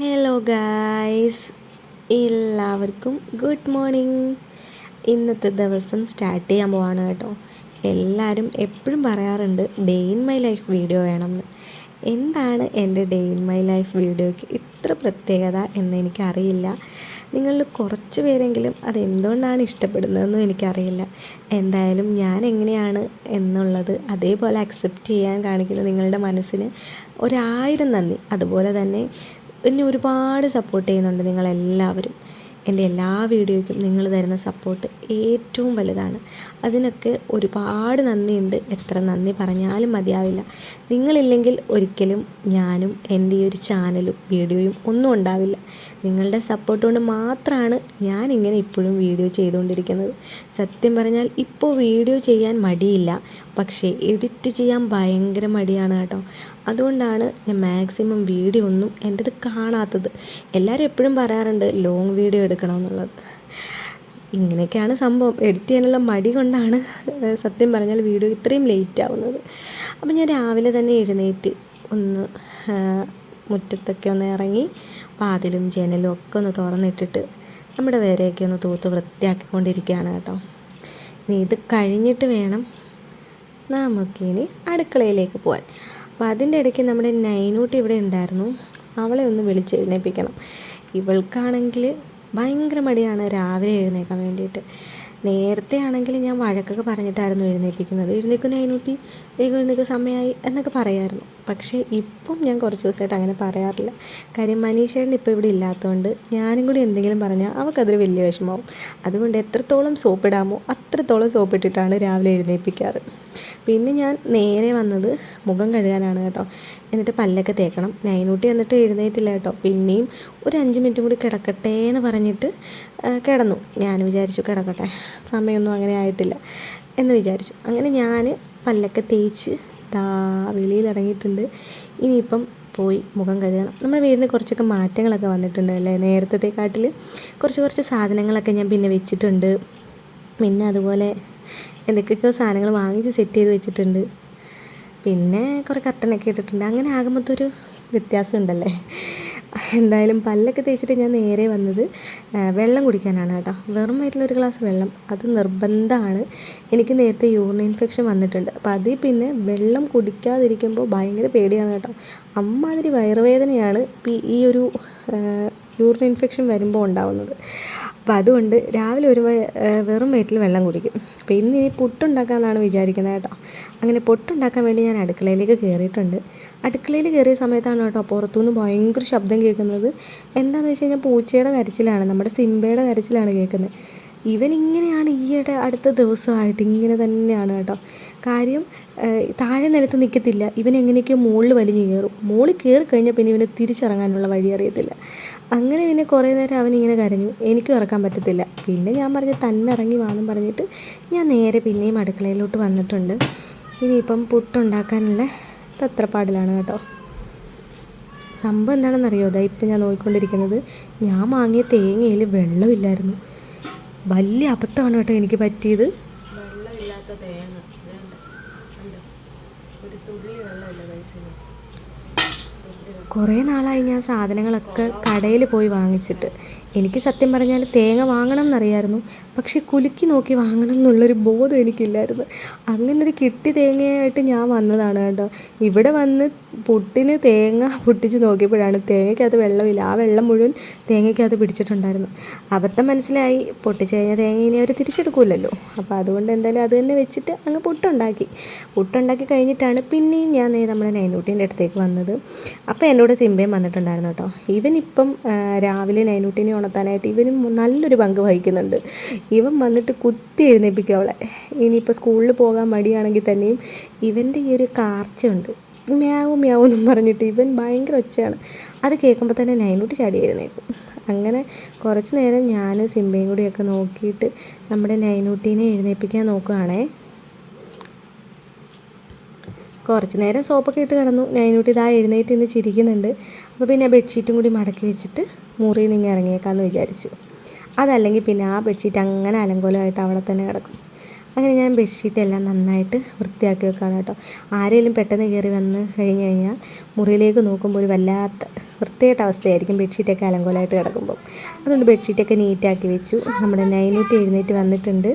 Hello guys എല്ലാവർക്കും good morning ഇന്നത്തെ ദിവസം സ്റ്റാർട്ട് ചെയ്യാൻ പോവാണ് കേട്ടോ. എല്ലാവരും എപ്പോഴും പറയാറുണ്ട് day in my life video വേണമെന്ന്. എന്താണ് എന്റെ ഡേ ഇൻ മൈ ലൈഫ് വീഡിയോയ്ക്ക് ഇത്ര പ്രത്യേകത എന്ന് എനിക്കറിയില്ല. നിങ്ങളിൽ കുറച്ച് പേരെങ്കിലും അത് അതെന്തുകൊണ്ടാണ് ഇഷ്ടപ്പെടുന്നതെന്നും എനിക്കറിയില്ല. എന്തായാലും ഞാൻ എങ്ങനെയാണ് എന്നുള്ളത് അതേപോലെ അക്സെപ്റ്റ് ചെയ്യാൻ കാണിക്കുന്ന നിങ്ങളുടെ മനസ്സിന് ഒരായിരം നന്ദി. അതുപോലെ തന്നെ എന്നെ ഒരുപാട് സപ്പോർട്ട് ചെയ്യുന്നുണ്ട് നിങ്ങളെല്ലാവരും. എന്റെ എല്ലാ വീഡിയോയ്ക്കും നിങ്ങൾ തരുന്ന സപ്പോർട്ട് ഏറ്റവും വലുതാണ്. അതിനൊക്കെ ഒരുപാട് നന്ദിയുണ്ട്. എത്ര നന്ദി പറഞ്ഞാലും മതിയാവില്ല. നിങ്ങളില്ലെങ്കിൽ ഒരിക്കലും ഞാനും എന്റെ ഈ ഒരു ചാനലും വീഡിയോയും ഒന്നും ഉണ്ടാവില്ല. നിങ്ങളുടെ സപ്പോർട്ട് കൊണ്ട് മാത്രമാണ് ഞാൻ ഇങ്ങനെ ഇപ്പോഴും വീഡിയോ ചെയ്തുകൊണ്ടിരിക്കുന്നത്. സത്യം പറഞ്ഞാൽ ഇപ്പോൾ വീഡിയോ ചെയ്യാൻ മടിയില്ല. പക്ഷേ എഡിറ്റ് ചെയ്യാൻ ഭയങ്കര മടിയാണ് കേട്ടോ. അതുകൊണ്ടാണ് ഞാൻ മാക്സിമം വീഡിയോ ഒന്നും എന്റെത് കാണാത്തത്. എല്ലാവരും എപ്പോഴും പറയാറുണ്ട് ലോങ് വീഡിയോ എടുക്കണമെന്നുള്ളത്. ഇങ്ങനെയൊക്കെയാണ് സംഭവം. എഡിറ്റ് ചെയ്യാനുള്ള മടി കൊണ്ടാണ് സത്യം പറഞ്ഞാൽ വീഡിയോ ഇത്രയും ലേറ്റ് ആവുന്നത്. അപ്പം ഞാൻ രാവിലെ തന്നെ എഴുന്നേറ്റ് ഒന്ന് മുറ്റത്തൊക്കെ ഒന്ന് ഇറങ്ങി വാതിലും ജനലും ഒക്കെ ഒന്ന് തുറന്നിട്ടിട്ട് നമ്മുടെ വേരെയൊക്കെ ഒന്ന് തൂത്ത് വൃത്തിയാക്കിക്കൊണ്ടിരിക്കുകയാണ് കേട്ടോ. ഇനി ഇത് കഴിഞ്ഞിട്ട് വേണം നമുക്കിനി അടുക്കളയിലേക്ക് പോകാൻ അപ്പോൾ അതിന്റെ ഇടയ്ക്ക് നമ്മുടെ നൈനൂട്ടി ഇവിടെ ഉണ്ടായിരുന്നു. അവളെ ഒന്ന് വിളിച്ചെഴുന്നേൽപ്പിക്കണം ഇവൾക്കാണെങ്കിൽ ഭയങ്കര മടിയാണ് രാവിലെ എഴുന്നേൽക്കാൻ വേണ്ടിയിട്ട്. നേരത്തെ ആണെങ്കിൽ ഞാൻ വഴക്കൊക്കെ പറഞ്ഞിട്ടായിരുന്നു എഴുന്നേൽപ്പിക്കുന്നത്. എഴുന്നേൽക്കുന്ന നൈനൂട്ടി വേഗം എഴുന്നേൽക്കുന്ന സമയമായി എന്നൊക്കെ പറയായിരുന്നു. പക്ഷേ ഇപ്പം ഞാൻ കുറച്ച് ദിവസമായിട്ട് അങ്ങനെ പറയാറില്ല. കാര്യം മനീഷേട്ടൻ ഇപ്പോൾ ഇവിടെ ഇല്ലാത്തതുകൊണ്ട് ഞാനും കൂടി എന്തെങ്കിലും പറഞ്ഞാൽ അവൾക്കതൊരു വലിയ വിഷമമാവും. അതുകൊണ്ട് എത്രത്തോളം സോപ്പിടാമോ അത്രത്തോളം സോപ്പിട്ടിട്ടാണ് രാവിലെ എഴുന്നേൽപ്പിക്കാറ്. പിന്നെ ഞാൻ നേരെ വന്നത് മുഖം കഴുകാനാണ് കേട്ടോ. എന്നിട്ട് പല്ലൊക്കെ തേക്കണം. നൈനൂട്ടി എന്നിട്ട് എഴുന്നേറ്റില്ല കേട്ടോ. പിന്നെയും ഒരു അഞ്ച് മിനിറ്റും കൂടി കിടക്കട്ടെ എന്ന് പറഞ്ഞിട്ട് കിടന്നു. ഞാൻ വിചാരിച്ചു കിടക്കട്ടെ. സമയമൊന്നും അങ്ങനെ ആയിട്ടില്ല എന്ന് വിചാരിച്ചു. അങ്ങനെ ഞാൻ പല്ലൊക്കെ തേച്ച് ദാ വെളിയിൽ ഇറങ്ങിയിട്ടുണ്ട് ഇനിയിപ്പം പോയി മുഖം കഴുകണം. നമ്മുടെ വീടിന് കുറച്ചൊക്കെ മാറ്റങ്ങളൊക്കെ വന്നിട്ടുണ്ട് അല്ലേ? നേരത്തേക്കാട്ടിൽ കുറച്ച് കുറച്ച് സാധനങ്ങളൊക്കെ ഞാൻ പിന്നെ വെച്ചിട്ടുണ്ട്. പിന്നെ അതുപോലെ എന്തൊക്കെയൊക്കെയോ സാധനങ്ങൾ വാങ്ങിച്ച് സെറ്റ് ചെയ്ത് വെച്ചിട്ടുണ്ട്. പിന്നെ കുറേ കർട്ടനൊക്കെ ഇട്ടിട്ടുണ്ട്. അങ്ങനെ ആകുമ്പോഴത്തെ ഒരു വ്യത്യാസം ഉണ്ടല്ലേ എന്തായാലും പല്ലൊക്കെ തേച്ചിട്ട് ഞാൻ നേരെ വന്നത് വെള്ളം കുടിക്കാനാണ് കേട്ടോ. വെറും വയറ്റിലൊരു ഗ്ലാസ് വെള്ളം. അത് നിർബന്ധമാണ് എനിക്ക് നേരത്തെ യൂറിൻ ഇൻഫെക്ഷൻ വന്നിട്ടുണ്ട്. അപ്പം അതിൽ പിന്നെ വെള്ളം കുടിക്കാതിരിക്കുമ്പോൾ ഭയങ്കര പേടിയാണ് കേട്ടോ. അമ്മാതിരി വയറുവേദനയാണ് ഈ ഒരു യൂറിൻ ഇൻഫെക്ഷൻ വരുമ്പോൾ ഉണ്ടാവുന്നത്. അപ്പം അതുകൊണ്ട് രാവിലെ ഒരു വെറും വയറ്റിൽ വെള്ളം കുടിക്കും. അപ്പോൾ ഇന്ന് ഇനി പുട്ടുണ്ടാക്കാമെന്നാണ് വിചാരിക്കുന്നത് കേട്ടോ. അങ്ങനെ പുട്ടുണ്ടാക്കാൻ വേണ്ടി ഞാൻ അടുക്കളയിലേക്ക് കയറിയിട്ടുണ്ട് അടുക്കളയിൽ കയറിയ സമയത്താണ് കേട്ടോ പുറത്തുനിന്ന് ഭയങ്കര ശബ്ദം കേൾക്കുന്നത്. എന്താണെന്ന് വെച്ച് കഴിഞ്ഞാൽ പൂച്ചയുടെ കരച്ചിലാണ് നമ്മുടെ സിംബയുടെ കരച്ചിലാണ് കേൾക്കുന്നത് ഇവൻ ഇങ്ങനെയാണ് ഈയിടെ അടുത്ത ദിവസമായിട്ട് ഇങ്ങനെ തന്നെയാണ് കേട്ടോ. കാര്യം താഴെ നിലത്ത് നിൽക്കത്തില്ല ഇവൻ എങ്ങനെയൊക്കെയോ മുകളിൽ വലിഞ്ഞു കയറും. മുകളിൽ കയറി കഴിഞ്ഞാൽ പിന്നെ ഇവനെ തിരിച്ചിറങ്ങാനുള്ള വഴി അറിയത്തില്ല. അങ്ങനെ പിന്നെ കുറേ നേരം അവൻ ഇങ്ങനെ കരഞ്ഞു. എനിക്കും ഇറക്കാൻ പറ്റത്തില്ല. പിന്നെ ഞാൻ പറഞ്ഞു തന്നെ ഇറങ്ങി വാന്നും പറഞ്ഞിട്ട് ഞാൻ നേരെ പിന്നെയും അടുക്കളയിലോട്ട് വന്നിട്ടുണ്ട്. ഇനിയിപ്പം പുട്ടുണ്ടാക്കാനുള്ള തത്രപ്പാടിലാണ് കേട്ടോ. സംഭവം എന്താണെന്നറിയോ? അതാ ഇപ്പം ഞാൻ നോക്കിക്കൊണ്ടിരിക്കുന്നത് ഞാൻ വാങ്ങിയ തേങ്ങയിൽ വെള്ളമില്ലായിരുന്നു. വലിയ അബദ്ധമാണ് കേട്ടോ എനിക്ക് പറ്റിയത്. വെള്ളമില്ലാത്ത തേങ്ങ ഒരു തുള്ളി വെള്ളമില്ല പൈസ കുറേ നാളായി ഞാൻ സാധനങ്ങളൊക്കെ കടയിൽ പോയി വാങ്ങിച്ചിട്ട്. എനിക്ക് സത്യം പറഞ്ഞാൽ തേങ്ങ വാങ്ങണം എന്നറിയായിരുന്നു. പക്ഷെ കുലുക്കി നോക്കി വാങ്ങണം എന്നുള്ളൊരു ബോധം എനിക്കില്ലായിരുന്നു. അങ്ങനെ ഒരു കിട്ടി തേങ്ങയായിട്ട് ഞാൻ വന്നതാണ് കേട്ടോ. ഇവിടെ വന്ന് പുട്ടിന് തേങ്ങ പൊട്ടിച്ച് നോക്കിയപ്പോഴാണ് തേങ്ങയ്ക്കകത്ത് വെള്ളമില്ല. ആ വെള്ളം മുഴുവൻ തേങ്ങയ്ക്കകത്ത് പിടിച്ചിട്ടുണ്ടായിരുന്നു. അബദ്ധം മനസ്സിലായി. പൊട്ടിച്ച് കഴിഞ്ഞാൽ തേങ്ങ ഇനി അവർ തിരിച്ചെടുക്കില്ലല്ലോ അപ്പോൾ അതുകൊണ്ട് എന്തായാലും അത് തന്നെ വെച്ചിട്ട് അങ്ങ് പുട്ടുണ്ടാക്കി. പുട്ടുണ്ടാക്കി കഴിഞ്ഞിട്ടാണ് പിന്നെയും ഞാൻ നമ്മുടെ നൈനൂട്ടീന്റെ അടുത്തേക്ക് വന്നത്. അപ്പോൾ എന്നോട് സിംബയും വന്നിട്ടുണ്ടായിരുന്നു കേട്ടോ. ഇവൻ ഇപ്പം രാവിലെ നൈനൂട്ടിനെ ഉണർത്താനായിട്ട് ഇവനും നല്ലൊരു പങ്ക് വഹിക്കുന്നുണ്ട്. ഇവൻ വന്നിട്ട് കുത്തി എഴുന്നേൽപ്പിക്കും അവളെ. ഇനിയിപ്പോൾ സ്കൂളിൽ പോകാൻ മടിയാണെങ്കിൽ തന്നെയും ഇവന്റെ ഈ ഒരു കാർച്ചയുണ്ട്. മ്യാവും മ്യാവും എന്നും പറഞ്ഞിട്ട് ഇവൻ ഭയങ്കര ഒച്ചയാണ്. അത് കേൾക്കുമ്പോൾ തന്നെ നൈനൂട്ടി ചാടി എഴുന്നേക്കും അങ്ങനെ കുറച്ച് നേരം ഞാൻ സിംബയും കൂടിയൊക്കെ നോക്കിയിട്ട് നമ്മുടെ നൈനൂട്ടീനെ എഴുന്നേൽപ്പിക്കാൻ നോക്കുകയാണേ കുറച്ച് നേരം സോപ്പൊക്കെ ഇട്ട് കിടന്നു. നൈനൂട്ടി ഇതാ എഴുന്നേറ്റ് ഇന്ന് ചിരിക്കുന്നുണ്ട്. അപ്പോൾ പിന്നെ ബെഡ്ഷീറ്റും കൂടി മടക്കി വെച്ചിട്ട് മുറിയിൽ നിന്ന് ഇറങ്ങിയേക്കാമെന്ന് വിചാരിച്ചു. അതല്ലെങ്കിൽ പിന്നെ ആ ബെഡ്ഷീറ്റ് അങ്ങനെ അലങ്കോലമായിട്ട് അവിടെ തന്നെ കിടക്കും. അങ്ങനെ ഞാൻ ബെഡ്ഷീറ്റ് എല്ലാം നന്നായിട്ട് വൃത്തിയാക്കി വെക്കുകയാണ് കേട്ടോ. ആരെങ്കിലും പെട്ടെന്ന് കയറി വന്ന് കഴിഞ്ഞ് കഴിഞ്ഞാൽ മുറിയിലേക്ക് നോക്കുമ്പോൾ ഒരു വല്ലാത്ത വൃത്തിയായിട്ട അവസ്ഥയായിരിക്കും ബെഡ്ഷീറ്റൊക്കെ അലങ്കോലമായിട്ട് കിടക്കുമ്പോൾ അതുകൊണ്ട് ബെഡ്ഷീറ്റൊക്കെ നീറ്റാക്കി വെച്ചു. നമ്മുടെ നൈനൂറ്റി എഴുന്നേറ്റ് വന്നിട്ടുണ്ട്.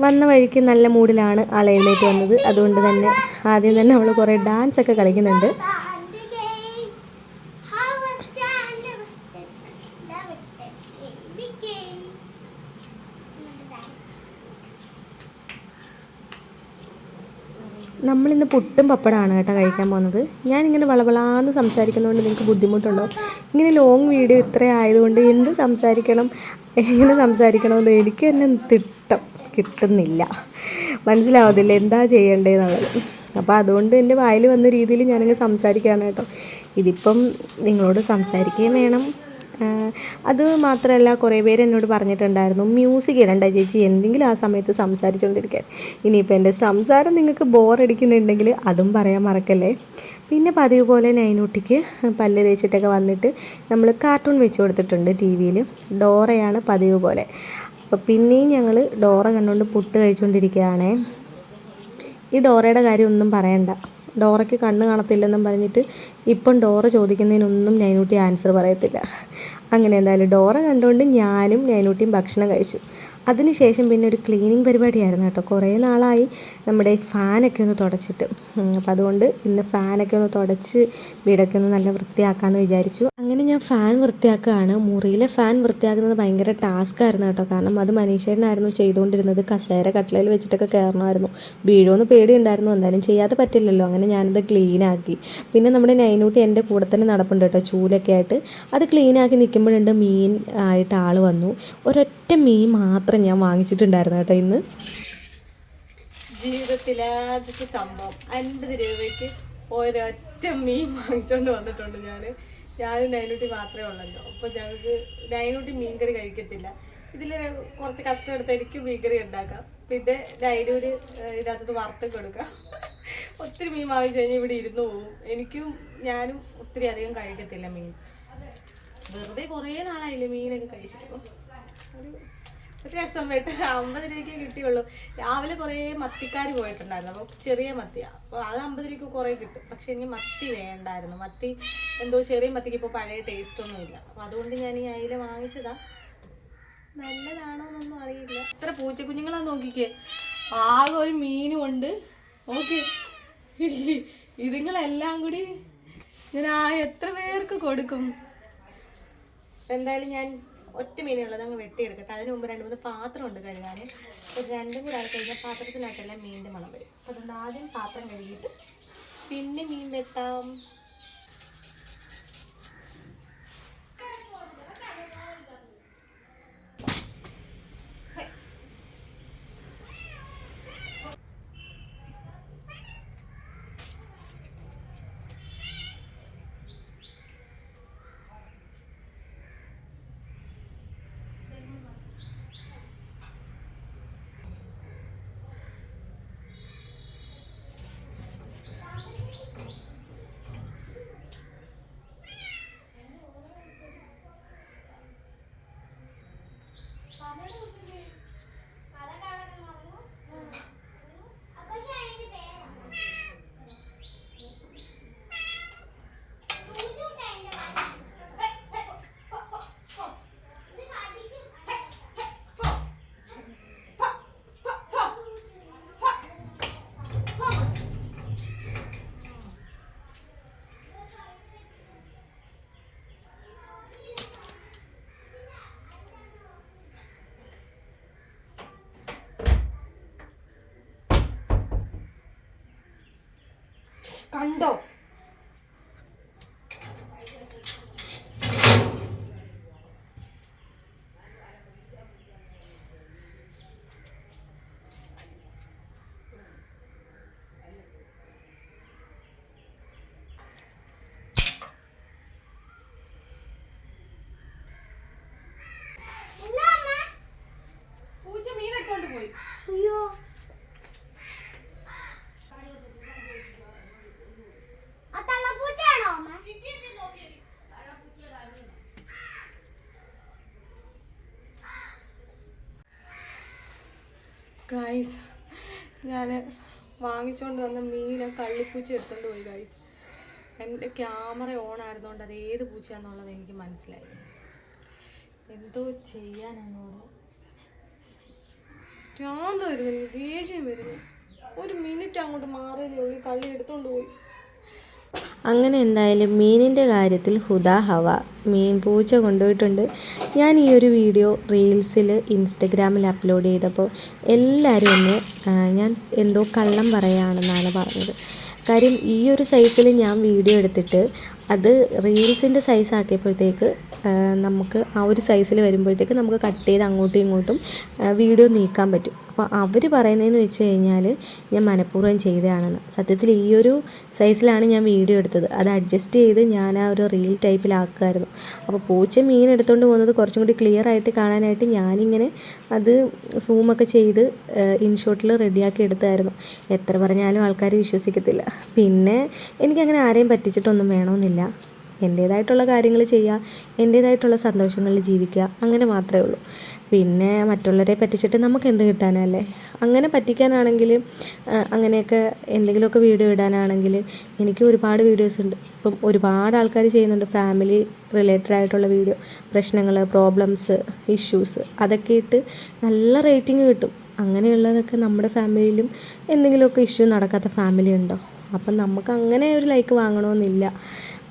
വന്ന വഴിക്ക് നല്ല മൂഡിലാണ് ആൾ എഴുന്നേറ്റ് വന്നത്. അതുകൊണ്ട് തന്നെ ആദ്യം തന്നെ അവൾ കുറേ ഡാൻസൊക്കെ കളിക്കുന്നുണ്ട്. നമ്മളിന്ന് പുട്ടും പപ്പടമാണ് കേട്ടോ കഴിക്കാൻ പോകുന്നത്. ഞാനിങ്ങനെ വളവളാന്ന് സംസാരിക്കുന്നതുകൊണ്ട് നിങ്ങൾക്ക് ബുദ്ധിമുട്ടുണ്ടോ? ഇങ്ങനെ ലോങ് വീഡിയോ ഇത്ര ആയതുകൊണ്ട് എന്ത് സംസാരിക്കണം? എങ്ങനെ സംസാരിക്കണമെന്ന് എനിക്ക് തന്നെ തിട്ടം കിട്ടുന്നില്ല. മനസ്സിലാവത്തില്ല എന്താ ചെയ്യേണ്ടതെന്നുള്ളത് അപ്പോൾ അതുകൊണ്ട് എന്റെ വായിൽ വന്ന രീതിയിൽ ഞാനങ്ങ് സംസാരിക്കുകയാണ് കേട്ടോ. ഇതിപ്പം നിങ്ങളോട് സംസാരിക്കുകയും വേണം. അത് മാത്രമല്ല കുറേ പേര് എന്നോട് പറഞ്ഞിട്ടുണ്ടായിരുന്നു മ്യൂസിക് ഇടണ്ട ചേച്ചി എന്തെങ്കിലും ആ സമയത്ത് സംസാരിച്ചുകൊണ്ടിരിക്കാൻ ഇനിയിപ്പോൾ എന്റെ സംസാരം നിങ്ങൾക്ക് ബോറടിക്കുന്നുണ്ടെങ്കിൽ അതും പറയാൻ മറക്കല്ലേ? പിന്നെ പതിവ് പോലെ നൈനൂട്ടിക്ക് പല്ല് തേച്ചിട്ടൊക്കെ വന്നിട്ട് നമ്മൾ കാർട്ടൂൺ വെച്ച് കൊടുത്തിട്ടുണ്ട് ടി വിയിൽ ഡോറയാണ് പതിവ് പോലെ. അപ്പോൾ പിന്നെയും ഞങ്ങൾ ഡോറ കണ്ടുകൊണ്ട് പുട്ട് കഴിച്ചുകൊണ്ടിരിക്കുകയാണേ ഈ ഡോറയുടെ കാര്യം ഒന്നും പറയണ്ട. ഡോറയ്ക്ക് കണ്ണ് കാണത്തില്ലെന്നും പറഞ്ഞിട്ട് ഇപ്പം ഡോറ ചോദിക്കുന്നതിനൊന്നും നൈനൂട്ടി ആൻസർ പറയത്തില്ല. അങ്ങനെ എന്തായാലും ഡോറ കണ്ടുകൊണ്ട് ഞാനും നൈനൂട്ടിയും ഭക്ഷണം കഴിച്ചു. അതിനുശേഷം പിന്നെ ഒരു ക്ലീനിങ് പരിപാടിയായിരുന്നു കേട്ടോ. കുറേ നാളായി നമ്മുടെ ഫാനൊക്കെ ഒന്ന് തുടച്ചിട്ട്. അപ്പോൾ അപ്പം അതുകൊണ്ട് ഇന്ന് ഫാനൊക്കെ ഒന്ന് തുടച്ച് വീടൊക്കെ ഒന്ന് നല്ല വൃത്തിയാക്കാമെന്ന് വിചാരിച്ചു. അങ്ങനെ ഞാൻ ഫാൻ വൃത്തിയാക്കുകയാണ്. മുറിയിലെ ഫാൻ വൃത്തിയാക്കുന്നത് ഭയങ്കര ടാസ്ക് ആയിരുന്നു കേട്ടോ. കാരണം അത് മനീഷേട്ടനായിരുന്നു ചെയ്തുകൊണ്ടിരുന്നത്. കസേര കട്ടിലയിൽ വെച്ചിട്ടൊക്കെ കയറണമായിരുന്നു. വീഴുമെന്ന് പേടിയുണ്ടായിരുന്നു. എന്തായാലും ചെയ്യാതെ പറ്റില്ലല്ലോ. അങ്ങനെ ഞാനത് ക്ലീനാക്കി. പിന്നെ നമ്മുടെ നൈനൂട്ടി എന്റെ കൂടെ തന്നെ നടപ്പുണ്ട് കേട്ടോ ചൂലൊക്കെ ആയിട്ട്. അത് ക്ലീനാക്കി നിൽക്കുമ്പോഴുണ്ട് മീൻ ആയിട്ട് ആൾ വന്നു. ഒരൊറ്റ മീൻ മാത്രം ഞാൻ വാങ്ങിച്ചിട്ടുണ്ടായിരുന്നു കേട്ടോ ഇന്ന്. ജീവിതത്തിലാദ്യത്തെ സംഭവം. അൻപത് രൂപയ്ക്ക് ഒരൊറ്റ മീൻ വാങ്ങിച്ചോണ്ട് വന്നിട്ടുണ്ട് ഞാൻ ഞാനും നൈനൂട്ടി മാത്രമേ ഉള്ളല്ലോ. അപ്പോൾ ഞങ്ങൾക്ക് നൈനൂട്ടി മീൻകറി കഴിക്കത്തില്ല. ഇതിൽ കുറച്ച് കഷ്ടം എടുത്ത് എനിക്ക് മീൻകറി ഉണ്ടാക്കാം. പിന്നെ നൈനൂര് ഇതിനകത്ത് വറുത്ത് കൊടുക്കാം ഒത്തിരി മീൻ വാങ്ങിച്ചു കഴിഞ്ഞാൽ ഇവിടെ ഇരുന്ന് പോകും എനിക്കും ഞാനും ഒത്തിരി അധികം കഴിക്കത്തില്ല മീൻ. വെറുതെ കുറേ നാളായില്ലേ മീനൊക്കെ കഴിച്ചിട്ട്. ഒരു രസം വേട്ട അമ്പത് രൂപയ്ക്ക് കിട്ടിയുള്ളൂ. രാവിലെ കുറേ മത്തിക്കാർ പോയിട്ടുണ്ടായിരുന്നു. അപ്പോൾ ചെറിയ മത്തി. അപ്പോൾ അത് അമ്പത് രൂപയ്ക്ക് കുറേ കിട്ടും. പക്ഷെ എനിക്ക് മത്തി വേണ്ടായിരുന്നു. മത്തി എന്തോ ചെറിയ മത്തിക്ക് ഇപ്പോൾ പഴയ ടേസ്റ്റ് ഒന്നും ഇല്ല. അപ്പോൾ അതുകൊണ്ട് ഞാൻ ഈ അയില വാങ്ങിച്ചതാ. നല്ലതാണോ എന്നൊന്നും അറിയില്ല. എത്ര പൂച്ചക്കുഞ്ഞുങ്ങളാ നോക്കിക്കേ. ആകെ ഒരു മീനും ഉണ്ട്. ഓക്കെ. ഇതുങ്ങളെല്ലാം കൂടി ഞാൻ ആ എത്ര പേർക്ക് കൊടുക്കും? എന്തായാലും ഞാൻ ഒറ്റ മീനുള്ളത് അങ്ങ് വെട്ടിയെടുക്കട്ടെ. അതിന് മുമ്പ് രണ്ട് മൂന്ന് പാത്രം ഉണ്ട് കഴുകാൻ. ഒരു രണ്ടും കൂടെ ആയി കഴിഞ്ഞാൽ പാത്രത്തിനകത്തെല്ലാം മീനിന്റെ മണം വരും. അപ്പം അതുകൊണ്ട് ആദ്യം പാത്രം കഴുകിയിട്ട് പിന്നെ മീൻ വെട്ടാം. ഗായ്സ് ഞാൻ വാങ്ങിച്ചുകൊണ്ട് വന്ന മീനെ കള്ളിപ്പൂച്ച എടുത്തുകൊണ്ട് പോയി ഗൈസ് എന്റെ ക്യാമറ ഓൺ ആയിരുന്നുകൊണ്ട് അത് ഏത് പൂച്ചയാണെന്നുള്ളത് എനിക്ക് മനസ്സിലായി. എന്തോ ചെയ്യാനെന്നോട് ഭ്രാന്ത് വരുന്നു ദേഷ്യം വരുന്നു. ഒരു മിനിറ്റ് അങ്ങോട്ട് മാറിയതേ ഉള്ളൂ കള്ളി എടുത്തുകൊണ്ട് പോയി. അങ്ങനെ എന്തായാലും മീനിന്റെ കാര്യത്തിൽ ഹുദാ ഹവ. മീൻ പൂച്ച കൊണ്ടുപോയിട്ടുണ്ട്. ഞാൻ ഈ ഒരു വീഡിയോ റീൽസിൽ ഇൻസ്റ്റഗ്രാമിൽ അപ്ലോഡ് ചെയ്തപ്പോൾ എല്ലാവരും ഒന്ന് ഞാൻ എന്തോ കള്ളം പറയുകയാണെന്നാണ് പറഞ്ഞത്. കാര്യം ഈ ഒരു സൈസിൽ ഞാൻ വീഡിയോ എടുത്തിട്ട് അത് റീൽസിന്റെ സൈസ് ആക്കിയപ്പോഴത്തേക്ക് നമുക്ക് ആ ഒരു സൈസിൽ വരുമ്പോഴത്തേക്ക് നമുക്ക് കട്ട് ചെയ്ത് അങ്ങോട്ടും ഇങ്ങോട്ടും വീഡിയോ നീക്കാൻ പറ്റും. അപ്പോൾ അവർ പറയുന്നതെന്ന് വെച്ച് കഴിഞ്ഞാൽ ഞാൻ മനഃപൂർവം ചെയ്തതാണെന്ന്. സത്യത്തിൽ ഈ ഒരു സൈസിലാണ് ഞാൻ വീഡിയോ എടുത്തത്. അത് അഡ്ജസ്റ്റ് ചെയ്ത് ഞാൻ ആ ഒരു റീൽ ടൈപ്പിലാക്കുമായിരുന്നു അപ്പോൾ പൂച്ച മീൻ എടുത്തുകൊണ്ട് പോകുന്നത് കുറച്ചും കൂടി ക്ലിയർ ആയിട്ട് കാണാനായിട്ട് ഞാനിങ്ങനെ അത് സൂമൊക്കെ ചെയ്ത് ഇൻഷോട്ടിൽ റെഡിയാക്കി എടുത്തായിരുന്നു. എത്ര പറഞ്ഞാലും ആൾക്കാർ വിശ്വസിക്കത്തില്ല. പിന്നെ എനിക്കങ്ങനെ ആരെയും പറ്റിച്ചിട്ടൊന്നും വേണമെന്നില്ല. എന്റേതായിട്ടുള്ള കാര്യങ്ങൾ ചെയ്യുക എന്റേതായിട്ടുള്ള സന്തോഷങ്ങളിൽ ജീവിക്കുക അങ്ങനെ മാത്രമേ ഉള്ളൂ. പിന്നെ മറ്റുള്ളവരെ പറ്റിച്ചിട്ട് നമുക്ക് എന്ത് കിട്ടാനല്ലേ? അങ്ങനെ പറ്റിക്കാനാണെങ്കിൽ അങ്ങനെയൊക്കെ എന്തെങ്കിലുമൊക്കെ വീഡിയോ ഇടാനാണെങ്കിൽ എനിക്ക് ഒരുപാട് വീഡിയോസ് ഉണ്ട്. ഇപ്പം ഒരുപാട് ആൾക്കാർ ചെയ്യുന്നുണ്ട് ഫാമിലി റിലേറ്റഡ് ആയിട്ടുള്ള വീഡിയോ പ്രശ്നങ്ങൾ പ്രോബ്ലംസ് ഇഷ്യൂസ് അതൊക്കെ ഇട്ട് നല്ല റേറ്റിംഗ് കിട്ടും. അങ്ങനെയുള്ളതൊക്കെ നമ്മുടെ ഫാമിലിയിലും എന്തെങ്കിലുമൊക്കെ ഇഷ്യൂ നടക്കാത്ത ഫാമിലി ഉണ്ടോ? അപ്പം നമുക്ക് അങ്ങനെ ഒരു ലൈക്ക് വാങ്ങണമെന്നില്ല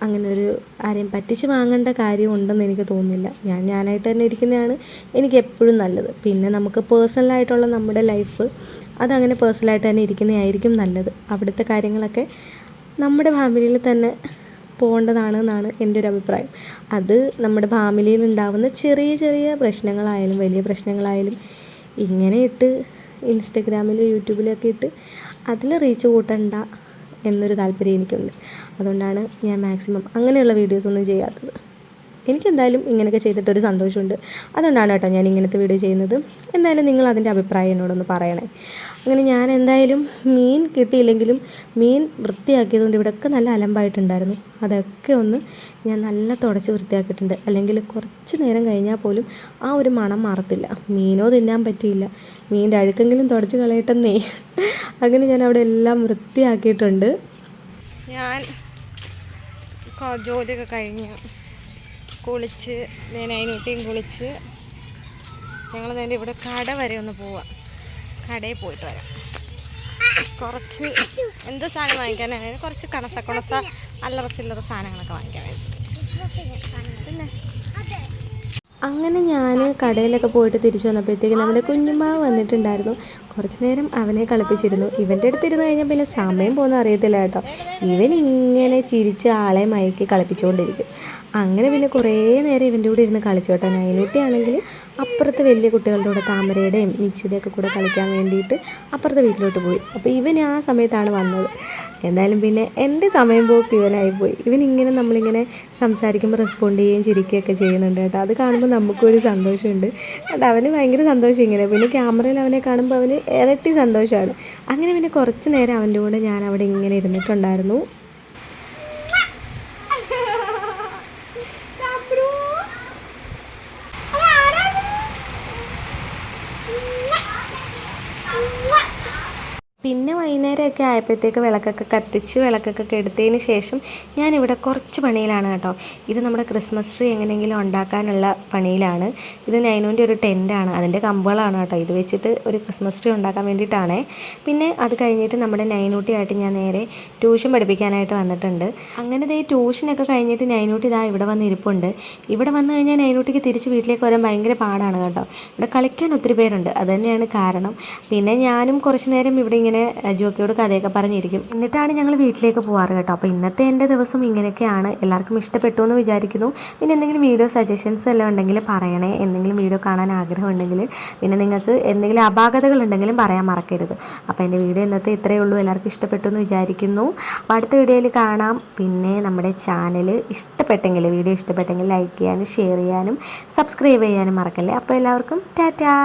അങ്ങനെ ഒരു ആരെയും പറ്റിച്ച് വാങ്ങേണ്ട കാര്യമുണ്ടെന്ന് എനിക്ക് തോന്നുന്നില്ല. ഞാൻ ഞാനായിട്ട് തന്നെ ഇരിക്കുന്നതാണ് എനിക്ക് എപ്പോഴും നല്ലത്. പിന്നെ നമുക്ക് പേഴ്സണലായിട്ടുള്ള നമ്മുടെ ലൈഫ് അതങ്ങനെ പേഴ്സണലായിട്ട് തന്നെ ഇരിക്കുന്നതായിരിക്കും നല്ലത്. അവിടുത്തെ കാര്യങ്ങളൊക്കെ നമ്മുടെ ഫാമിലിയിൽ തന്നെ പോകേണ്ടതാണ് എന്നാണ് എന്റെ ഒരു അഭിപ്രായം. അത് നമ്മുടെ ഫാമിലിയിൽ ഉണ്ടാകുന്ന ചെറിയ ചെറിയ പ്രശ്നങ്ങളായാലും വലിയ പ്രശ്നങ്ങളായാലും ഇങ്ങനെ ഇട്ട് ഇൻസ്റ്റഗ്രാമിലും യൂട്യൂബിലൊക്കെ ഇട്ട് അതിൽ റീച്ച് കൂട്ടണ്ട എന്നൊരു താല്പര്യം എനിക്കുണ്ട്. അതുകൊണ്ടാണ് ഞാൻ മാക്സിമം അങ്ങനെയുള്ള വീഡിയോസ് ഒന്നും ചെയ്യാത്തത്. എനിക്കെന്തായാലും ഇങ്ങനെയൊക്കെ ചെയ്തിട്ടൊരു സന്തോഷമുണ്ട്. അതുകൊണ്ടാണ് കേട്ടോ ഞാൻ ഇങ്ങനത്തെ വീഡിയോ ചെയ്യുന്നത്. എന്തായാലും നിങ്ങൾ അതിന്റെ അഭിപ്രായം എന്നോടൊന്ന് പറയണേ. അങ്ങനെ ഞാൻ എന്തായാലും മീൻ കിട്ടിയില്ലെങ്കിലും മീൻ വൃത്തിയാക്കിയതുകൊണ്ട് ഇവിടെയൊക്കെ നല്ല അലമ്പായിട്ടുണ്ടായിരുന്നു. അതൊക്കെ ഒന്ന് ഞാൻ നല്ല തുടച്ച് വൃത്തിയാക്കിയിട്ടുണ്ട്. അല്ലെങ്കിൽ കുറച്ച് നേരം കഴിഞ്ഞാൽ പോലും ആ ഒരു മണം മാറത്തില്ല. മീനോ തിന്നാൻ പറ്റിയില്ല. മീന്റെ അഴുക്കെങ്കിലും തുടച്ച് കളയട്ടെന്നേ. അങ്ങനെ ഞാൻ അവിടെ എല്ലാം വൃത്തിയാക്കിയിട്ടുണ്ട്. ഞാൻ ജോലിയൊക്കെ കഴിഞ്ഞ്. കുളിച്ച് ഞാൻ അതിനൂട്ടിയും കുളിച്ച് ഞങ്ങൾ നേരെ ഇവിടെ കട വരെ ഒന്ന് പോവാം. കടയിൽ പോയിട്ട് വരാം. കുറച്ച് എന്ത് സാധനം വാങ്ങിക്കാനാണ് കുറച്ച് കണസ കുണസ അല്ലറ ചില്ലറ സാധനങ്ങളൊക്കെ വാങ്ങിക്കാൻ വേണ്ടി. പിന്നെ? അങ്ങനെ ഞാൻ കടയിലൊക്കെ പോയിട്ട് തിരിച്ചു വന്നപ്പോഴത്തേക്ക് നമ്മുടെ കുഞ്ഞുമാവ് വന്നിട്ടുണ്ടായിരുന്നു. കുറച്ച് നേരം അവനെ കളിപ്പിച്ചിരുന്നു. ഇവന്റെ അടുത്തിരുന്ന് കഴിഞ്ഞാൽ പിന്നെ സമയം പോകുന്ന അറിയത്തില്ല കേട്ടോ. ഇവൻ ഇങ്ങനെ ചിരിച്ച് ആളെ മയക്കി കളിപ്പിച്ചുകൊണ്ടിരിക്കും. അങ്ങനെ പിന്നെ കുറേ നേരം ഇവന്റെ കൂടെ ഇരുന്ന് കളിച്ചു കേട്ടോ. നൈനൂട്ടിയാണെങ്കിൽ അപ്പുറത്തെ വലിയ കുട്ടികളുടെ കൂടെ താമരയുടെയും നിശ്ചിതയൊക്കെ കൂടെ കളിക്കാൻ വേണ്ടിയിട്ട് അപ്പുറത്തെ വീട്ടിലോട്ട് പോയി. അപ്പോൾ ഇവൻ ആ സമയത്താണ് വന്നത്. എന്തായാലും പിന്നെ എന്റെ സമയം പോക്ക് ഇവനായിപ്പോയി ഇവൻ ഇങ്ങനെ നമ്മളിങ്ങനെ സംസാരിക്കുമ്പോൾ റെസ്പോണ്ട് ചെയ്യുകയും ചിരിക്കുകയൊക്കെ ചെയ്യുന്നുണ്ട് കേട്ടോ. അത് കാണുമ്പോൾ നമുക്കൊരു സന്തോഷമുണ്ട്. കേട്ടോ അവന് ഭയങ്കര സന്തോഷം ഇങ്ങനെ. പിന്നെ ക്യാമറയിൽ അവനെ കാണുമ്പോൾ അവന് ഇരട്ടി സന്തോഷമാണ്. അങ്ങനെ പിന്നെ കുറച്ച് നേരം അവന്റെ കൂടെ ഞാൻ അവിടെ ഇങ്ങനെ ഇരുന്നിട്ടുണ്ടായിരുന്നു. പിന്നെ വൈകുന്നേരമൊക്കെ ആയപ്പോഴത്തേക്ക് വിളക്കൊക്കെ കത്തിച്ച് വിളക്കൊക്കെ കെടുത്തതിന് ശേഷം ഞാനിവിടെ കുറച്ച് പണിയിലാണ് കേട്ടോ. ഇത് നമ്മുടെ ക്രിസ്മസ് ട്രീ എങ്ങനെയെങ്കിലും ഉണ്ടാക്കാനുള്ള പണിയിലാണ്. ഇത് നൈനൂന്റെ ഒരു ടെന്റാണ് അതിന്റെ കമ്പുകളാണ് കേട്ടോ. ഇത് വെച്ചിട്ട് ഒരു ക്രിസ്മസ് ട്രീ ഉണ്ടാക്കാൻ വേണ്ടിയിട്ടാണേ. പിന്നെ അത് കഴിഞ്ഞിട്ട് നമ്മുടെ നൈനൂട്ടിയായിട്ട് ഞാൻ നേരെ ട്യൂഷൻ പഠിപ്പിക്കാനായിട്ട് വന്നിട്ടുണ്ട്. അങ്ങനെ ദേ ട്യൂഷനൊക്കെ കഴിഞ്ഞിട്ട് നൈനൂട്ടി ഇതാ ഇവിടെ വന്ന് ഇരിപ്പുണ്ട് ഇവിടെ വന്നു കഴിഞ്ഞാൽ നൈനൂട്ടിക്ക് തിരിച്ച് വീട്ടിലേക്ക് വരാൻ ഭയങ്കര പാടാണ് കേട്ടോ. ഇവിടെ കളിക്കാൻ ഒത്തിരി പേരുണ്ട്. അത് തന്നെയാണ് കാരണം. പിന്നെ ഞാനും കുറച്ച് നേരം ഇവിടെ ഇങ്ങനെ ജോക്കിയോട് കഥയൊക്കെ പറഞ്ഞിരിക്കും. എന്നിട്ടാണ് ഞങ്ങൾ വീട്ടിലേക്ക് പോകാറ് കേട്ടോ. അപ്പോൾ ഇന്നത്തെ എന്റെ ദിവസം ഇങ്ങനെയൊക്കെയാണ്. എല്ലാവർക്കും ഇഷ്ടപ്പെട്ടു എന്ന് വിചാരിക്കുന്നു. പിന്നെ എന്തെങ്കിലും വീഡിയോ സജഷൻസ് എല്ലാം ഉണ്ടെങ്കിൽ പറയണേ. എന്തെങ്കിലും വീഡിയോ കാണാൻ ആഗ്രഹമുണ്ടെങ്കിൽ പിന്നെ നിങ്ങൾക്ക് എന്തെങ്കിലും അപാകതകൾ ഉണ്ടെങ്കിലും പറയാൻ മറക്കരുത്. അപ്പോൾ എന്റെ വീഡിയോ ഇന്നത്തെ ഇത്രയേ ഉള്ളൂ. എല്ലാവർക്കും ഇഷ്ടപ്പെട്ടു എന്ന് വിചാരിക്കുന്നു. അടുത്ത വീഡിയോയിൽ കാണാം. പിന്നെ നമ്മുടെ ചാനൽ ഇഷ്ടപ്പെട്ടെങ്കിൽ വീഡിയോ ഇഷ്ടപ്പെട്ടെങ്കിൽ ലൈക്ക് ചെയ്യാനും ഷെയർ ചെയ്യാനും സബ്സ്ക്രൈബ് ചെയ്യാനും മറക്കല്ലേ. അപ്പോൾ എല്ലാവർക്കും ടാറ്റാ.